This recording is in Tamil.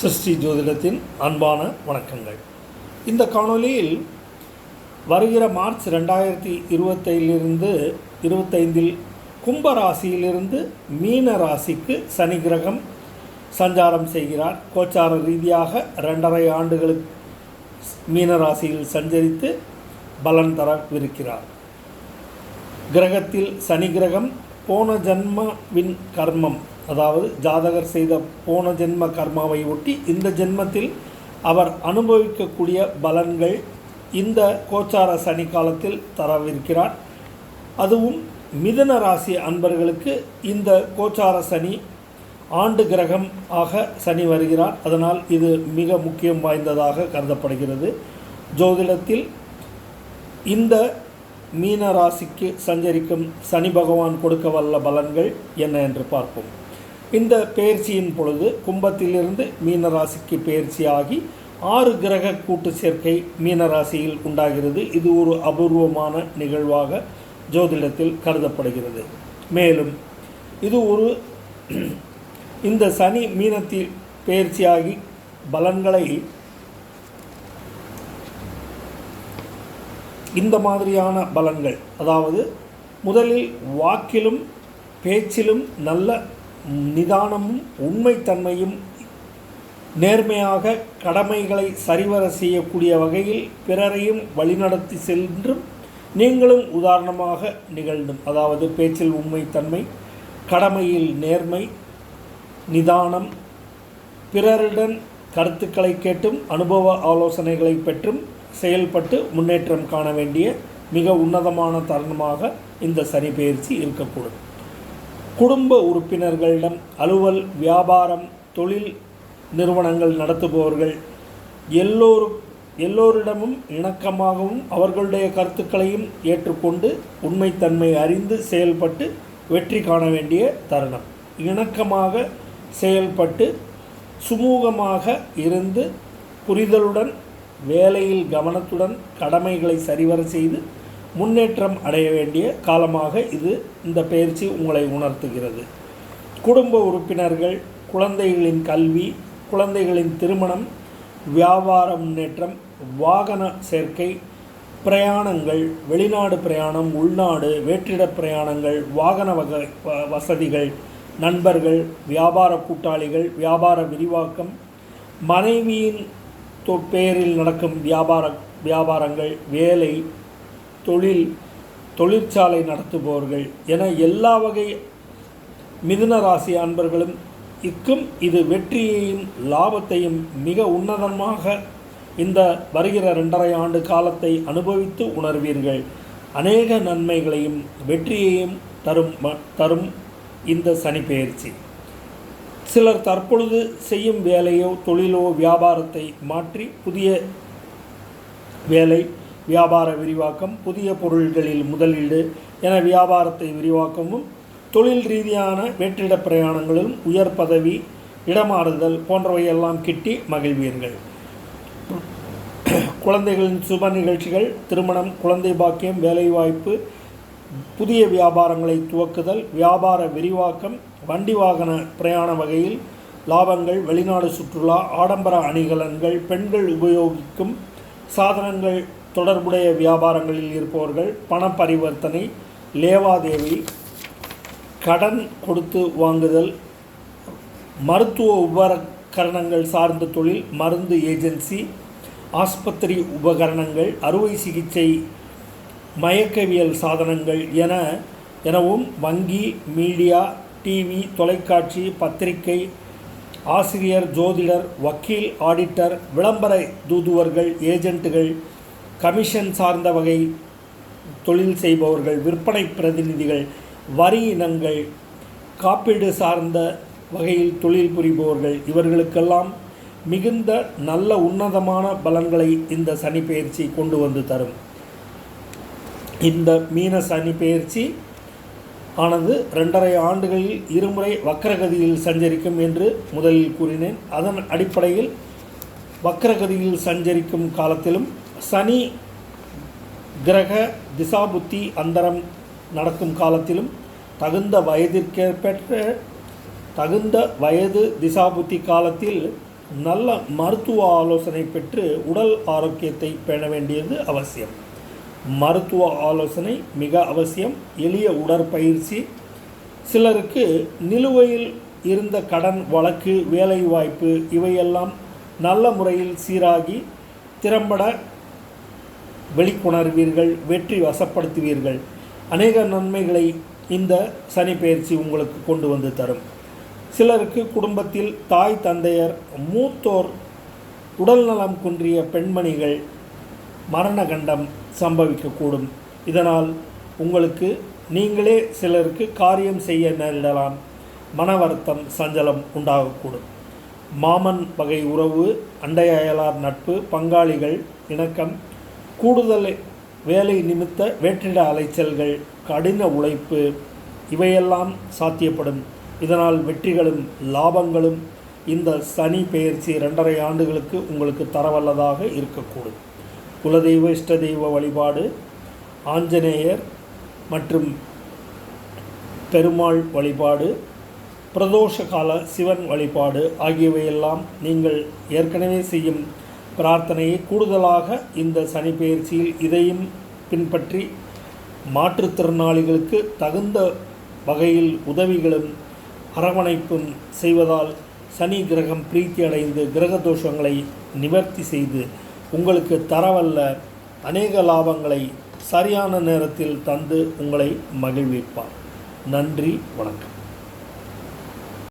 சிருஷ்டி ஜோதிடத்தின் அன்பான வணக்கங்கள். இந்த காணொளியில் வருகிற மார்ச் ரெண்டாயிரத்தி இருபத்தையிலிருந்து இருபத்தைந்தில் கும்ப ராசியிலிருந்து மீன ராசிக்கு சனி கிரகம் சஞ்சாரம் செய்கிறார். கோச்சார ரீதியாக ரெண்டரை ஆண்டுகளுக்கு மீன ராசியில் சஞ்சரித்து பலன் தரவிருக்கிறார். கிரகத்தில் சனி கிரகம் போன ஜென்மவின் கர்மம். அதாவது ஜாதகர் செய்த போன ஜென்ம கர்மாவை ஒட்டி இந்த ஜென்மத்தில் அவர் அனுபவிக்கக்கூடிய பலன்கள் இந்த கோச்சார சனி காலத்தில் தரவிருக்கிறார். அதுவும் மிதன ராசி அன்பர்களுக்கு இந்த கோச்சார சனி ஆண்டு கிரகம் ஆக சனி வருகிறார். அதனால் இது மிக முக்கியம் வாய்ந்ததாக கருதப்படுகிறது. ஜோதிடத்தில் இந்த மீன ராசிக்கு சஞ்சரிக்கும் சனி பகவான் கொடுக்க வல்ல பலன்கள் என்ன என்று பார்ப்போம். இந்த பெயர்ச்சியின் பொழுது கும்பத்திலிருந்து மீன ராசிக்கு பெயர்ச்சியாகி ஆறு கிரக கூட்டு சேர்க்கை மீனராசியில் உண்டாகிறது. இது ஒரு அபூர்வமான நிகழ்வாக ஜோதிடத்தில் கருதப்படுகிறது. மேலும் இது ஒரு இந்த சனி மீனத்தில் பெயர்ச்சியாகி பலன்களை இந்த மாதிரியான பலன்கள். அதாவது முதலில் வாக்கிலும் பேச்சிலும் நல்ல நிதானமும் உண்மைத்தன்மையும் நேர்மையாக கடமைகளை சரிவர செய்யக்கூடிய வகையில் பிறரையும் வழிநடத்தி சென்றும் நீங்களும் உதாரணமாக நிகழ்ந்தும். அதாவது பேச்சில் உண்மைத்தன்மை கடமையில் நேர்மை நிதானம் பிறருடன் கருத்துக்களை கேட்டும் அனுபவ ஆலோசனைகளை பெற்றும் செயல்பட்டு முன்னேற்றம் காண வேண்டிய மிக உன்னதமான தருணமாக இந்த சனி பயிற்சி இருக்கக்கூடும். குடும்ப உறுப்பினர்களிடம் அலுவல் வியாபாரம் தொழில் நிறுவனங்கள் நடத்துபவர்கள் எல்லோரும் எல்லோரிடமும் இணக்கமாகவும் அவர்களுடைய கருத்துக்களையும் ஏற்றுக்கொண்டு உண்மைத்தன்மை அறிந்து செயல்பட்டு வெற்றி காண வேண்டிய தருணம். இணக்கமாக செயல்பட்டு சுமூகமாக இருந்து புரிதலுடன் வேலையில் கவனத்துடன் கடமைகளை சரிவர செய்து முன்னேற்றம் அடைய வேண்டிய காலமாக இது இந்த பயிற்சி உங்களை உணர்த்துகிறது. குடும்ப உறுப்பினர்கள் குழந்தைகளின் கல்வி குழந்தைகளின் திருமணம் வியாபார முன்னேற்றம் வாகன சேர்க்கை பிரயாணங்கள் வெளிநாடு பிரயாணம் உள்நாடு வேற்றிட பிரயாணங்கள் வாகன வகை வ- வசதிகள் நண்பர்கள் வியாபார கூட்டாளிகள் வியாபார விரிவாக்கம் மனைவியின் தொ- பெயரில் நடக்கும் வியாபார வியாபாரங்கள் வேலை தொழில் தொழிற்சாலை நடத்துபவர்கள் என எல்லா வகை மிதுன ராசி அன்பர்களும் இக்கும் இது வெற்றியையும் லாபத்தையும் மிக உன்னதமாக இந்த வருகிற ரெண்டரை ஆண்டு காலத்தை அனுபவித்து உணர்வீர்கள். அநேக நன்மைகளையும் வெற்றியையும் தரும் ம- தரும் இந்த சனி பயிற்சி சிலர் தற்பொழுது செய்யும் வேலையோ தொழிலோ வியாபாரத்தை மாற்றி புதிய வேலை வியாபார விரிவாக்கம் புதிய பொருள்களில் முதலீடு என வியாபாரத்தை விரிவாக்கமும் தொழில் ரீதியான வெற்றிட பிரயாணங்களிலும் உயர் பதவி இடமாறுதல் போன்றவையெல்லாம் கிட்டி மகிழ்வீர்கள். குழந்தைகளின் சுப நிகழ்ச்சிகள் திருமணம் குழந்தை பாக்கியம் வேலைவாய்ப்பு புதிய வியாபாரங்களை துவக்குதல் வியாபார விரிவாக்கம் வண்டி வாகன பிரயாண வகையில் லாபங்கள் வெளிநாடு சுற்றுலா ஆடம்பர அணிகலன்கள் பெண்கள் உபயோகிக்கும் சாதனங்கள் தொடர்புடைய வியாபாரங்களில் இருப்பவர்கள் பண பரிவர்த்தனை லேவாதேவி கடன் கொடுத்து வாங்குதல் மருத்துவ உபகரணங்கள் சார்ந்த தொழில் மருந்து ஏஜென்சி ஆஸ்பத்திரி உபகரணங்கள் அறுவை சிகிச்சை மயக்கவியல் சாதனங்கள் என எனவும் வங்கி மீடியா டிவி தொலைக்காட்சி பத்திரிகை ஆசிரியர் ஜோதிடர் வக்கீல் ஆடிட்டர் விளம்பர தூதுவர்கள் ஏஜென்ட்டுகள் கமிஷன் சார்ந்த வகை தொழில் செய்பவர்கள் விற்பனை பிரதிநிதிகள் வரி இனங்கள் காப்பீடு சார்ந்த வகையில் தொழில் புரிபவர்கள் இவர்களுக்கெல்லாம் மிகுந்த நல்ல உன்னதமான பலன்களை இந்த சனி பயிற்சி கொண்டு வந்து தரும். இந்த மீன சனி பயிற்சி ஆனது ரெண்டரை ஆண்டுகளில் இருமுறை வக்ரகதியில் சஞ்சரிக்கும் என்று முதலில் கூறினேன். அதன் அடிப்படையில் வக்ரகதியில் சஞ்சரிக்கும் காலத்திலும் சனி கிரக திசாபுத்தி அந்தரம் நடக்கும் காலத்திலும் தகுந்த வயதிற்கேற்ப தகுந்த வயது திசாபுத்தி காலத்தில் நல்ல மருத்துவ ஆலோசனை பெற்று உடல் ஆரோக்கியத்தை பேண வேண்டியது அவசியம். மருத்துவ ஆலோசனை மிக அவசியம். எளிய உடற்பயிற்சி. சிலருக்கு நிலுவையில் இருந்த கடன் வழக்கு வேலைவாய்ப்பு இவையெல்லாம் நல்ல முறையில் சீராகி திறம்பட வெளிக்கொணர்வீர்கள் வெற்றி வசப்படுத்துவீர்கள். அநேக நன்மைகளை இந்த சனி பயிற்சி உங்களுக்கு கொண்டு வந்து தரும். சிலருக்கு குடும்பத்தில் தாய் தந்தையர் மூத்தோர் உடல்நலம் குன்றிய பெண்மணிகள் மரண கண்டம் சம்பவிக்கக்கூடும். இதனால் உங்களுக்கு நீங்களே சிலருக்கு காரியம் செய்ய நேரிடலாம். மன வருத்தம் சஞ்சலம் உண்டாகக்கூடும். மாமன் வகை உறவு அண்டை அயலார் நட்பு பங்காளிகள் இணக்கம் கூடுதல் வேலை நிமித்த வேற்றிட அலைச்சல்கள் கடின உழைப்பு இவையெல்லாம் சாத்தியப்படும். இதனால் வெற்றிகளும் லாபங்களும் இந்த சனி பெயர்ச்சி ரெண்டரை ஆண்டுகளுக்கு உங்களுக்கு தரவல்லதாக இருக்கக்கூடும். குலதெய்வ இஷ்ட தெய்வ வழிபாடு ஆஞ்சநேயர் மற்றும் பெருமாள் வழிபாடு பிரதோஷ கால சிவன் வழிபாடு ஆகியவையெல்லாம் நீங்கள் ஏற்கனவே செய்யும் பிரார்த்தனையை கூடுதலாக இந்த சனி பயிற்சியில் இதையும் பின்பற்றி மாற்றுத்திறனாளிகளுக்கு தகுந்த வகையில் உதவிகளும் அரவணைப்பும் செய்வதால் சனி கிரகம் பிரீத்தி அடைந்து கிரக தோஷங்களை நிவர்த்தி செய்து உங்களுக்கு தரவல்ல அநேக லாபங்களை சரியான நேரத்தில் தந்து உங்களை மகிழ்விப்பார். நன்றி வணக்கம்.